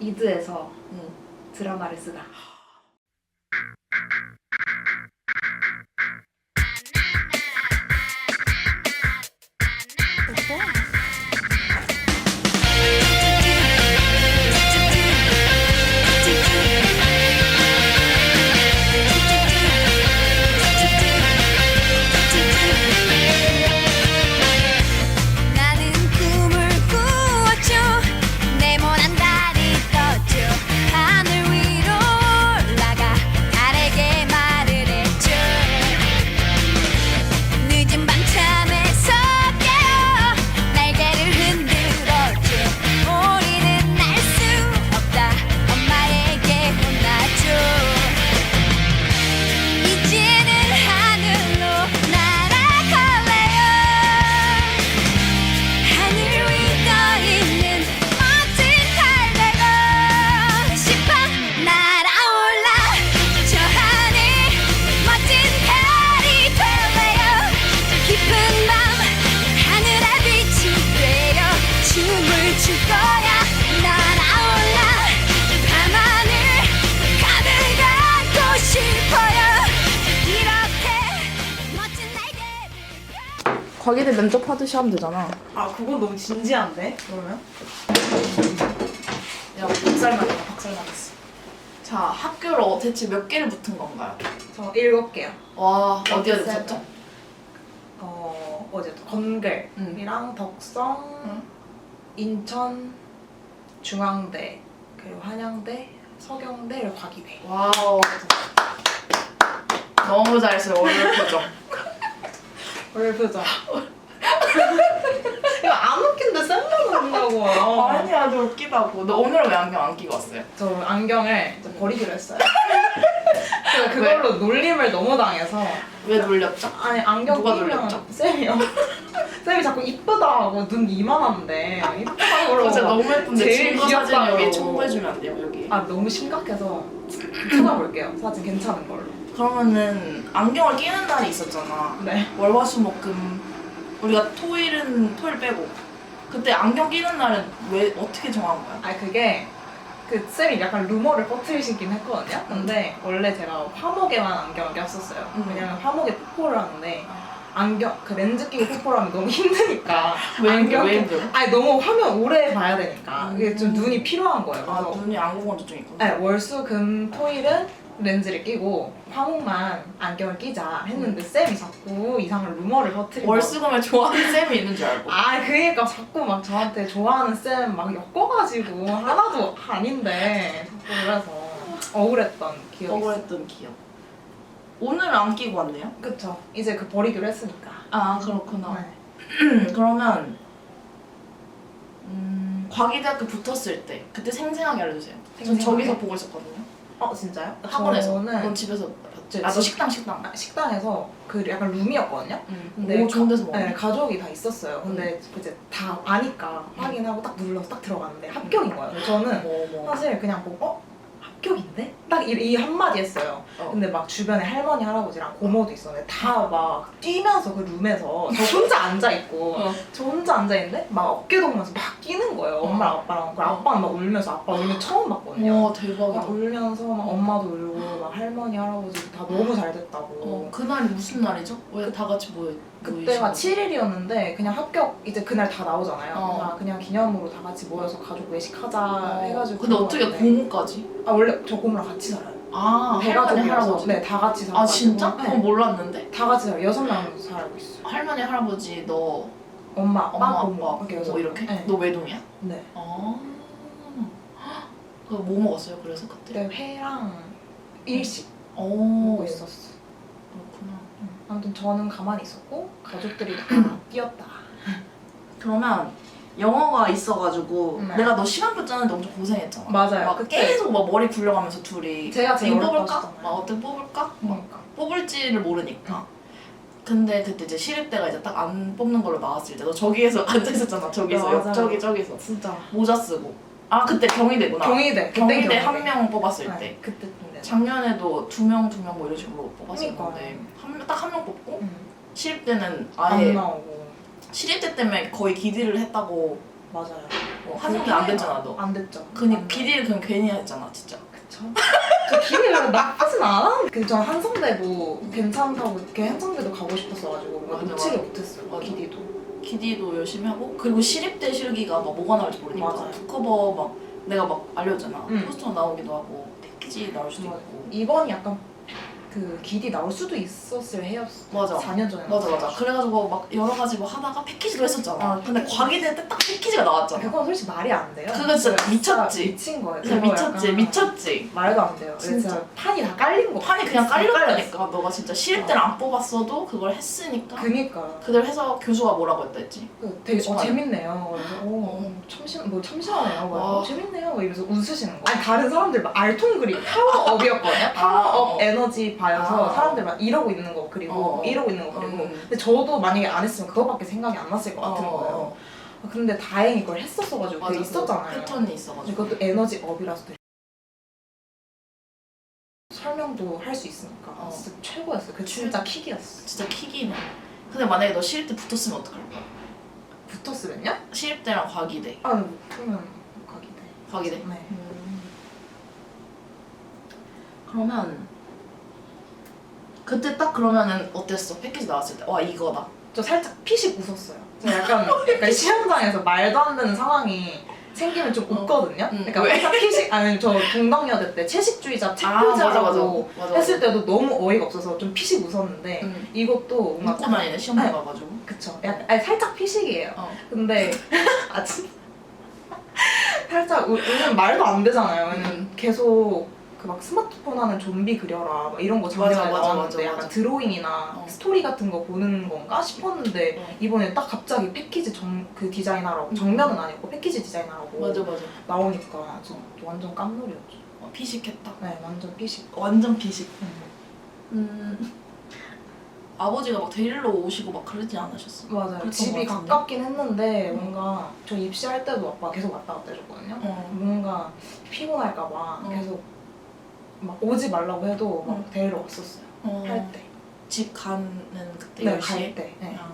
이드에서 응. 드라마를 쓰다. 과기대 면접하듯이 하면 되잖아. 아 그건 너무 진지한데 그러면? 야, 박살나겠다, 박살나겠어. 자, 학교로 대체 몇 개를 붙은 건가요? 저 일곱 개요. 와, 어디 어디 세븐. 붙었죠? 어 어제 건글이랑 덕성, 응. 인천, 중앙대 그리고 한양대, 서경대 그리고 과기대. 와우. 너무 잘했어요, 얼굴 표정. 표정. 이거 안 웃긴데 쌤만 웃는다고요. 아니, 아주 웃기다고. 너 오늘은 왜 안경 안 끼고 왔어요? 저 안경을 이제 버리기로 했어요. 제가 그걸로 놀림을 너무 당해서 왜 놀렸죠? 아니 안경 누가 끼면 놀렸죠? 쌤이요. 쌤이 자꾸 이쁘다 하고 눈 이만한데 이쁘다고 어, 진짜 너무 예쁜데 제일 친구 사진 귀엽다고. 여기 첨부해주면 안 돼요, 여기? 아 너무 심각해서 찾아볼게요. 사진 괜찮은 걸로. 그러면은 안경을 끼는 날이 있었잖아. 네. 월화수목금 우리가 토일은 토일 빼고 그때 안경 끼는 날은 왜 어떻게 정한 거야? 아 그게 그 쌤이 약간 루머를 퍼뜨리시긴 했거든요. 근데 원래 제가 화목에만 안경을 꼈었어요. 음. 왜냐면 화목에 뽀뽀를 하는데 안경 그 렌즈 끼고 뽀뽀를 하면 너무 힘드니까. 왜 힘들어? 아니 너무 화면 오래 봐야 되니까 이게 좀 음. 눈이 필요한 거예요. 아 그래서 눈이 안구건조증 있구나. 네, 월수 금 토일은 렌즈를 끼고 화목만 안경을 끼자 했는데 쌤이 자꾸 이상한 루머를 퍼뜨리고 월수금을 좋아하는 쌤이 있는 줄 알고. 아 그러니까 자꾸 막 저한테 좋아하는 쌤 막 엮어가지고 하나도 아닌데 자꾸 그래서 억울했던 기억이 있어요. 억울했던 기억. 오늘 안 끼고 왔네요? 그쵸 이제 그 버리기로 했으니까 아 그렇구나. 네. 그러면 음, 과기대학교 붙었을 때 그때 생생하게 알려주세요. 전 생생하게? 저기서 보고 있었거든요. 어 진짜요? 학원에서. 저는 넌 집에서 봤지? 네, 아너 집- 식당 식당. 아, 식당에서 그 약간 룸이었거든요 응. 근데 오 좋은 데서 먹어. 네, 가족이 다 있었어요 근데 이제 다 아니까 확인하고 딱 눌러서 딱 들어갔는데 합격인 거예요 그래서 저는 어머. 사실 그냥 보고 어? 합격인데? 딱 이 한마디 했어요 어. 근데 막 주변에 할머니 할아버지랑 고모도 있었는데 다 막 뛰면서 그 룸에서 저 혼자 앉아있고 어. 저 혼자 앉아있는데 막 어깨 동무면서 막 끼는 거예요 엄마랑 아빠랑 그 아빠는 막 울면서 아빠 울면 처음 봤거든요 와 대박이다. 막 울면서 막 엄마도 울고 막 할머니 할아버지 다 너무 잘 됐다고 어, 그날이 무슨 날이죠? 왜 다 같이 모여 그때가 모이신 7일이었는데 그냥 합격 이제 그날 다 나오잖아요. 어. 그래서 그냥 기념으로 다 같이 모여서 가족 외식하자 거예요? 해가지고. 근데 어떻게 그러는데 고모까지? 아 원래 저 고모랑 같이 살아요. 아 할머니 할아버지. 네, 다 같이 살아요. 아 진짜? 네. 그건 몰랐는데. 다 같이 살아요. 여섯 명 살고 있어요. 할머니 할아버지 너 엄마, 아빠, 엄마 고모 아빠 이렇게 뭐 여섯 이렇게? 명. 네. 너 외동이야? 네. 아. 그뭐 먹었어요? 그래서 그때? 그때 회랑 일식 오. 먹고 있었어. 아무튼 저는 가만히 있었고 가족들이 다 뛰었다. 그러면 영어가 있어가지고 네. 내가 너 시간표 짜는데 엄청 고생했잖아. 맞아요. 막 그때 계속 막 머리 굴려가면서 둘이 제가 제일 뽑을까? 어렵다고 막 어떻게 뽑을까? 막 그러니까. 뽑을지를 모르니까. 근데 그때 이제 시립대가 이제 딱 안 뽑는 걸로 나왔을 때 너 저기에서 앉아 있었잖아. 저기서 맞아요. 옆 저기 저기서 진짜. 모자 쓰고. 아 그때 경희대구나. 경희대. 그때 경희대 한 명 뽑았을 네, 때. 그때 근데. 작년에도 두 명 두 명 뭐 이런 식으로. 건데 딱 한 명 뽑고 응. 시립대는 안 아예 나오고. 시립대 때문에 거의 기디를 했다고 맞아요. 어, 한성대 안 됐잖아 너. 안 됐죠. 그니 안 비리를 그냥 괜히 했잖아 진짜. 그쵸? 저 길이 왜 나쁘진 않아. 그전 한성대도 괜찮다고 이렇게 한성대도 가고 싶었어가지고 뭔가 맞아, 맞아. 못했어요. 맞아. 기디도. 기디도 열심히 하고 그리고 시립대 실기가 막 뭐가 나올지 모르니까 맞아요. 북커버 막 내가 막 알려줬잖아. 응. 포스터 나오기도 하고 패키지 나올 수도 맞아. 있고. 이번이 약간 그 기디 나올 수도 있었을 해였어. 맞아. 4년 전에. 맞아 맞아. 그래가지고 막 여러 가지 뭐 하다가 패키지로 했었잖아. 아, 근데 과기대 때 딱 패키지가 나왔잖아. 그건 솔직히 말이 안 돼요. 그거 진짜 미쳤지. 미친 거예요. 진짜 그거 미쳤지 약간 미쳤지. 말도 안 돼요. 진짜. 진짜 판이 다 깔린 거. 판이 그냥. 깔렸다니까. 너가 진짜 시립대를 안 뽑았어도 그걸 했으니까. 그니까. 그대로 해서 교수가 뭐라고 했다 했지? 그 되게 어. 재밌네요. 그래서 어, 참신 뭐 참신하네요. 막, 와. 어, 재밌네요. 막 이러면서 웃으시는 거. 아니 다른 사람들 막 알통 그림 파워업이었거든요. 파워업 어. 에너지 봐여서 아. 사람들 막 이러고 있는 거 그리고 어. 이러고 있는 거 그리고. 음. 근데 저도 만약에 안 했으면 그거밖에 생각이 안 났을 것 같은 어, 거예요. 어. 근데 다행히 그걸 했었어가지고 그게 그 있었잖아요. 패턴이 있어가지고. 그것도 에너지 업이라서 되게 설명도 할 수 있으니까 어. 진짜 최고였어요. 그 진짜 킥이었어. 진짜 킥이네. 근데 만약에 너 시립대 붙었으면 어떡할 거야? 붙었으면요? 시립대랑 과기대. 아 그러면 가기대. 과기대. 네. 그러면 그때 딱 그러면은 어땠어? 패키지 나왔을 때. 와 이거다. 저 살짝 피식 웃었어요. 저 약간, 약간 시험장에서 말도 안 되는 상황이 생기면 좀 어. 웃거든요. 응. 그러니까 왜? 피식 아니 저 동덕여대 때 채식주의자 아, 맞아, 맞아. 책표자라고 맞아, 했을 때도 너무 어이가 없어서 좀 피식 웃었는데 응. 이것도 뭔가 웃고 다니네 시험 네. 봐가지고. 그쵸. 약간 아니, 살짝 피식이에요. 어. 근데 아 진짜 살짝 우, 우는 말도 안 되잖아요. 왜냐면 음. 계속 그 막 스마트폰 하는 좀비 그려라 막 이런 거 맞아, 맞아, 나왔는데 맞아, 약간 맞아. 드로잉이나 어. 스토리 같은 거 보는 건가 싶었는데 어. 이번에 딱 갑자기 패키지 정, 그 디자이너라고 음. 정면은 아니고 패키지 디자이너라고 맞아 맞아. 나오니까 저 완전 깜놀이었죠. 어, 피식했다. 네, 완전 피식. 완전 피식. 음. 음. 아버지가 막 데리러 오시고 막 그러지 않으셨어? 맞아요. 그랬던 집이 것 같은데? 가깝긴 했는데 음. 뭔가 저 입시할 때도 아빠 계속 왔다 갔다 해줬거든요. 어. 뭔가 피곤할까봐 어. 계속 막 오지 말라고 해도 막 어. 데리러 왔었어요. 어. 할 때. 집 가는 그때 네, 10시에? 갈 때. 네. 아.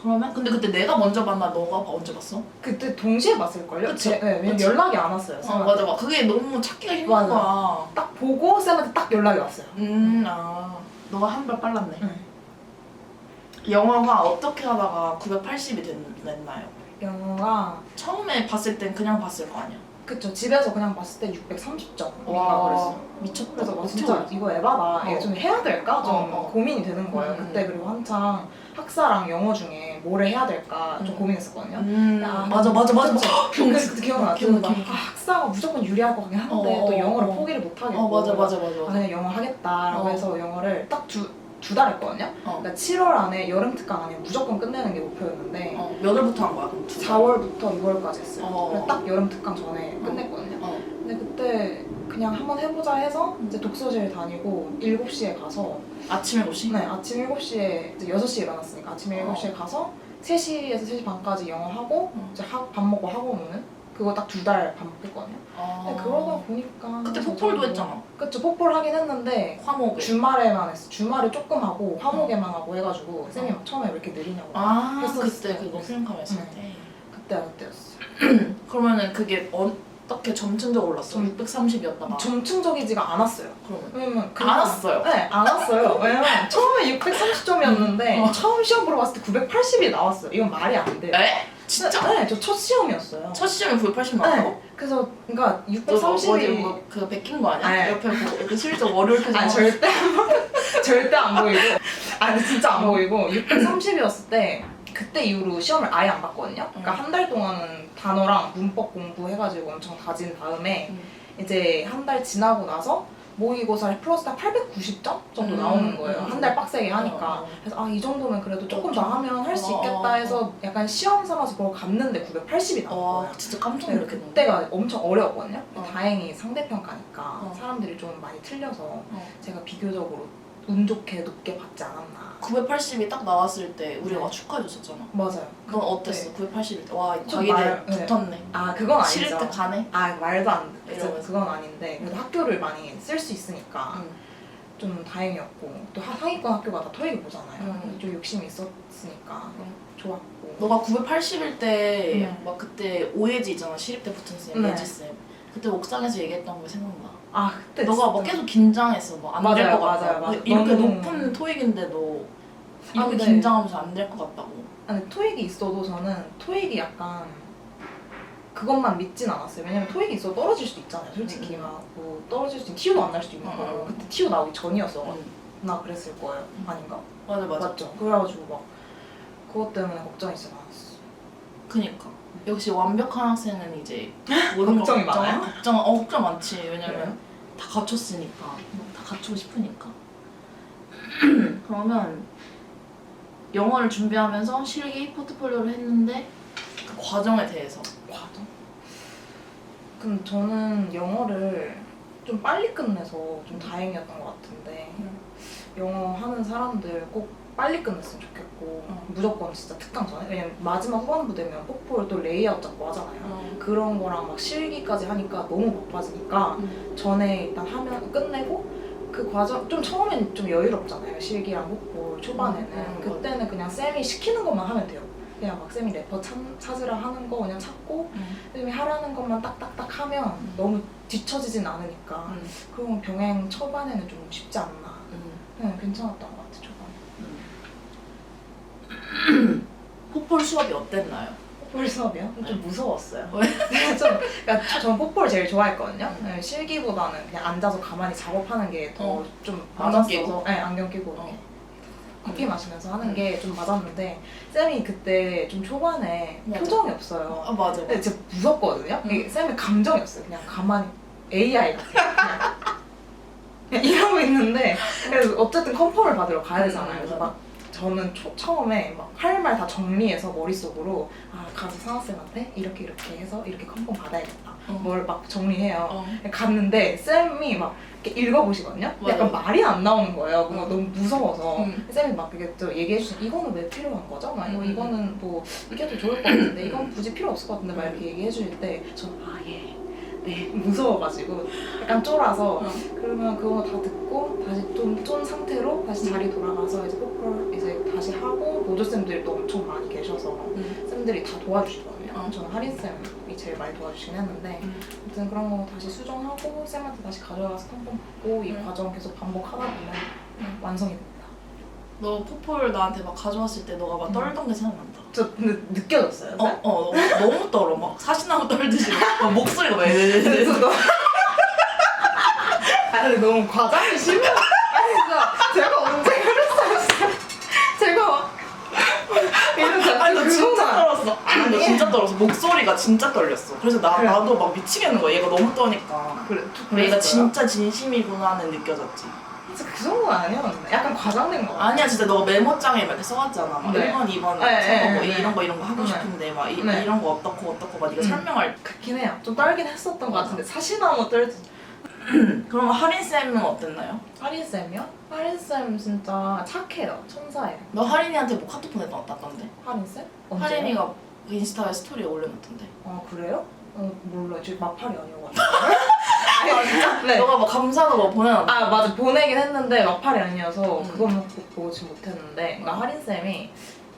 그러면? 근데 그때 내가 먼저 봤나 너가 먼저 봤어? 그때 동시에 봤을걸요? 그쵸? 제, 네, 왜냐면 그치? 연락이 안 왔어요. 어 쌤한테. 맞아 맞아 그게 너무 찾기가 힘든 맞아. 거야 딱 보고 쌤한테 딱 연락이 왔어요. 음아 너가 한 발 빨랐네 응. 영어가 어떻게 하다가 980이 됐 나요? 영어가 처음에 봤을 땐 그냥 봤을 거 아니야 그쵸 집에서 그냥 봤을 때 630점 와. 그랬어요. 미쳤다 그래서 막 진짜? 이거 에바다. 이거 어. 좀 해야 될까? 좀 어, 어. 고민이 되는 거예요. 음. 그때 그리고 한창 학사랑 영어 중에 뭐를 해야 될까 좀 음. 고민했었거든요. 음 야, 맞아 맞아 맞아? 기억나, 그래서 그때 기억나. 기억나. 아, 학사가 무조건 유리할 것 같긴 한데 어, 또 영어를 어. 포기를 못 하겠고. 어 맞아 맞아 맞아 아, 맞아 그냥 영어 하겠다라고 어. 해서 영어를 딱두 두 달 했거든요. 어. 그러니까 7월 안에 여름 특강 안에 무조건 끝내는 게 어, 몇 월부터 한 거야 그럼? 4월부터 6월까지 했어요. 어. 그래서 딱 여름 특강 전에 끝냈거든요. 어. 근데 그때 그냥 한번 해보자 해서 이제 독서실 다니고 7시에 가서 아침에 오시? 네 아침 7시에 이제 6시에 일어났으니까 아침 어. 7시에 가서 3시에서 3시 반까지 영어 하고 어. 이제 학, 밥 먹고 학원 오는 그거 딱 두 달 반복했거든요. 아. 근데 그러다 보니까 그때 뭐- 했잖아 그쵸 폭포를 하긴 했는데 화목에 주말에만 했어. 주말에 조금 하고 화목에만 하고 해가지고 쌤이 막 처음에 왜 이렇게 느리냐고 아 했었어요. 그때 그거 필름카메 했을 네. 때 그때 그때였어. 그러면은 그게 어떻게 점층적으로 올랐어? 점- 630이었다가 점층적이지가 않았어요. 그러면 왜냐면 안 그냥- 왔어요 네, 안 왔어요. 왜냐면 처음에 630점이었는데 어. 처음 시험 보러 갔을 때 980이 나왔어요. 이건 말이 안 돼요. 에? 진짜? 네, 저 첫 시험이었어요. 첫 시험에 980 나왔다고? 네. 그래서 그러니까 너 어디 630이 뭐그 베낀 거 아니야? 아니. 옆에 뭐 이렇게 슬쩍 월요일 표정 아니 절대 절대 안 보이고 아니 진짜 안 보이고 630이었을 때 그때 이후로 시험을 아예 안 봤거든요. 그러니까 음. 한달 동안은 단어랑 문법 공부해가지고 엄청 다진 다음에 음. 이제 한 달 지나고 나서 모의고사에 플러스 딱 890점 정도 음. 나오는 거예요. 음. 한 달 빡세게 하니까. 어. 그래서 아 이 정도면 그래도 조금 더 좀- 하면 할수 어. 있겠다 해서 약간 시험 삼아서 보러 갔는데 980이 나온 와 거예요. 진짜 깜짝 네, 놀랐겠네 그때가 엄청 어려웠거든요. 어. 다행히 상대평가니까 어. 사람들이 좀 많이 틀려서 어. 제가 비교적으로 운 좋게 높게 받지 않았나. 980이 딱 나왔을 때 우리가 네. 축하해줬었잖아 맞아요. 넌 어땠어? 980일 때 와 좀 자기네 말- 네. 붙었네 아 그건 아니죠. 때 가네? 아 말도 안 돼. 그래서 이러면서. 그건 아닌데 그래도 학교를 많이 쓸 수 있으니까 응. 좀 다행이었고 또 하- 상위권 학교가 다 토익을 보잖아요. 음. 좀 욕심이 있었으니까 음. 좋았고 너가 980일 때 네. 막 그때 오예지 있잖아 시립 때 붙은 쌤 네. 예지 쌤 그때 옥상에서 얘기했던 거 생각나 아 그때 너가 막 계속 긴장했어 막안될 맞아요, 것 같다 맞아요, 맞아요. 이렇게 너무- 높은 토익인데도 이렇게 근데- 긴장하면서 안 될 것 같다고 아니 토익이 있어도 저는 토익이 약간 그것만 믿진 않았어요. 왜냐면 토익이 있어 도 떨어질 수도 있잖아요. 솔직히 음. 막뭐 떨어질 수도 있 티오도 안 날 수도 있는 음, 거고 음. 그때 티오 나오기 전이었어. 응. 나 그랬을 거예요. 아닌가? 맞아 맞아 맞죠. 그래가지고 막 그것 때문에 걱정이 진짜 많았어. 그니까 역시 완벽한 학생은 이제 모든 걸 걱정이 걱정- 많아요? 걱정 어 걱정 많지 왜냐면 그래요? 다 갖췄으니까 다 갖추고 싶으니까 그러면 영어를 준비하면서 실기 포트폴리오를 했는데 그 과정에 대해서 과정? 그럼 저는 영어를 좀 빨리 끝내서 좀 다행이었던 것 같은데 음. 영어 하는 사람들 꼭 빨리 끝냈으면 좋겠고 음. 무조건 진짜 특강 전에 왜냐면 마지막 후반부 되면 폭포를 또 레이아웃 잡고 하잖아요 음. 그런 거랑 막 실기까지 하니까 너무 바빠지니까 전에 일단 하면 끝내고 그 과정 좀 처음엔 좀 여유롭잖아요 실기랑 폭포 초반에는 음, 음, 그때는 그냥 쌤이 시키는 것만 하면 돼요 그냥 막 쌤이 래퍼 찾, 찾으라 하는 거 그냥 찾고 음. 쌤이 하라는 것만 딱딱딱 하면 음. 너무 뒤처지진 않으니까 음. 그럼 병행 초반에는 좀 쉽지 않나 음. 네, 괜찮았던 것 같아 초 폭폴 수업이 어땠나요? 폭포 수업이요? 좀 무서웠어요 왜? 좀, 그러니까 저- 전 폭포를 제일 좋아했거든요 음. 네, 실기보다는 그냥 앉아서 가만히 작업하는 게더 어. 좀 안경 맞았어서 끼고? 네, 안경 끼고 어. 커피 마시면서 하는 음. 게 좀 맞았는데 쌤이 그때 좀 초반에 맞아. 표정이 없어요 아 맞아 근데 진짜 무섭거든요. 음. 이게 쌤의 감정이 없어요. 그냥 가만히 AI 같아요. 그냥 이러고 있는데 그래서 어쨌든 컨펌을 받으러 가야 되잖아요. 그래서 막 저는 초, 처음에 막 할 말 다 정리해서 머릿속으로 아 가서 상학쌤한테 이렇게 이렇게 해서 이렇게 컨펌 받아야겠다. 어. 뭘 막 정리해요. 어. 갔는데 쌤이 막 이렇게 읽어보시거든요. 맞아. 약간 말이 안 나오는 거예요. 뭔가 어. 너무 무서워서 음. 쌤이 막 이게 또 얘기해 주신 이거는 왜 필요한 거죠? 막 이거 음. 이거는 뭐 이게 더 좋을 것 같은데 이건 굳이 필요 없을 것 같은데 막 이렇게 얘기해 주실 때 저는 아 예. 네 무서워가지고 약간 쫄아서 어. 그러면 그거 다 듣고 다시 좀 쫀 상태로 다시 자리 돌아가서 이제 포컬 이제 다시 하고 보조 쌤들도 엄청 많이 계셔서 음. 쌤들이 다 도와주시거든요. 어. 저는 할인 쌤이 제일 많이 도와주시긴 했는데 음. 아무튼 그런 거 다시 수정하고 쌤한테 다시 가져가서 컴펌 받고 이 음. 과정 계속 반복하다 보면 음. 완성이 됩니다. 너 포폴 나한테 막 가져왔을 때 너가 막 음. 떨던 게 생각난다 저 근데 느껴졌어요. 어, 어, 너무, 너무 떨어. 막 사시나무 떨듯이 막 목소리가 막 그래서. 너 아니 근데 너무 과장이 심해. 아니 진짜 제가 언제 그랬어요 진짜. 제가 아니 너 진짜 떨었어. 아니. 너 진짜 떨었어. 목소리가 진짜 떨렸어. 그래서 나 그래. 나도 막 미치겠는 거야. 얘가 너무 떠니까. 그래 얘가. 진짜 진심이구나는 느껴졌지. 진짜 그 정도는 아니었는데 약간 과장된 거. 아니야 진짜 너가 메모장에 막 이렇게 써왔잖아. 막 네. 1번, 2번 네, 적어보고 네, 네. 이런 거 이런 거 하고 네. 싶은데 막 이, 네. 이런 거 어떻고 어떻고 막 네가 음. 설명할 그렇긴 해요. 좀 떨긴 했었던 것. 같은데 사시나무 떨지. 그럼 할인 쌤은 어땠나요? 하린 쌤이요? 하린 쌤 진짜 착해요. 천사예요. 너 할인이한테 뭐 카톡 보냈다던데? 하린 쌤? 언제요? 할인이가 인스타에 스토리에 올려놓던데. 아 그래요? 어 몰라. 지금 마팔이 아니어가지고. 아 진짜? 네. 너가 뭐 감사도 뭐 보내놨나? 아 맞아 보내긴 했는데 마팔이 아니어서 음. 그거는 꼭 보지 못했는데 그러니까 하린 쌤이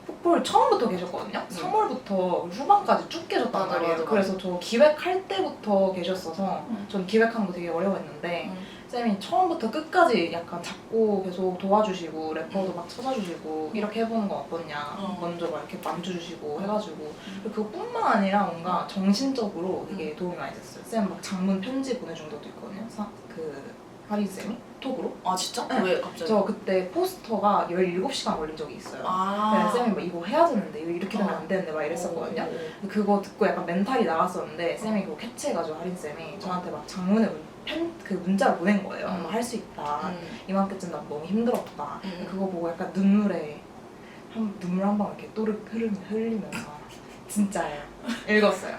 폭포를 처음부터 계셨거든요. 3월부터 후반까지 쭉 계셨단 음. 맞아, 말이에요. 맞아, 맞아. 그래서 저 기획할 때부터 계셨어서 음. 전 기획하는 거 되게 어려워했는데 응. 쌤이 처음부터 끝까지 약간 잡고 계속 도와주시고 래퍼도 막 찾아주시고 이렇게 해보는 거 어떠냐 어. 먼저 막 이렇게 만져주시고 음. 해가지고 그리고 그것뿐만 아니라 뭔가 정신적으로 되게 도움이 많이 됐어요. 쌤 막 장문 편지 보내준 것도 있거든요. 사, 그 하린 쌤이 톡으로. 아 진짜? 네. 왜 갑자기? 저 그때 포스터가 17시간 걸린 적이 있어요. 아. 네, 쌤이 막 이거 해야 되는데 이거 이렇게 되면 어. 안 되는데 막 이랬었거든요. 어, 어, 근데 그거 듣고 약간 멘탈이 나갔었는데 쌤이 그거 캡처해가지고 하린 쌤이 저한테 막 장문의 문, 편, 그 문자를 보낸 거예요. 음. 할 수 있다. 음. 이맘때쯤 나 너무 힘들었다. 음. 그거 보고 약간 눈물에 한 눈물 한방 이렇게 또르 흐르, 흘리면서 진짜예요. 읽었어요.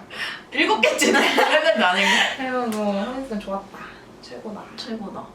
읽었겠지. 했는데 아니고. 그래서 하린 쌤 좋았다. 최고다. 최고다.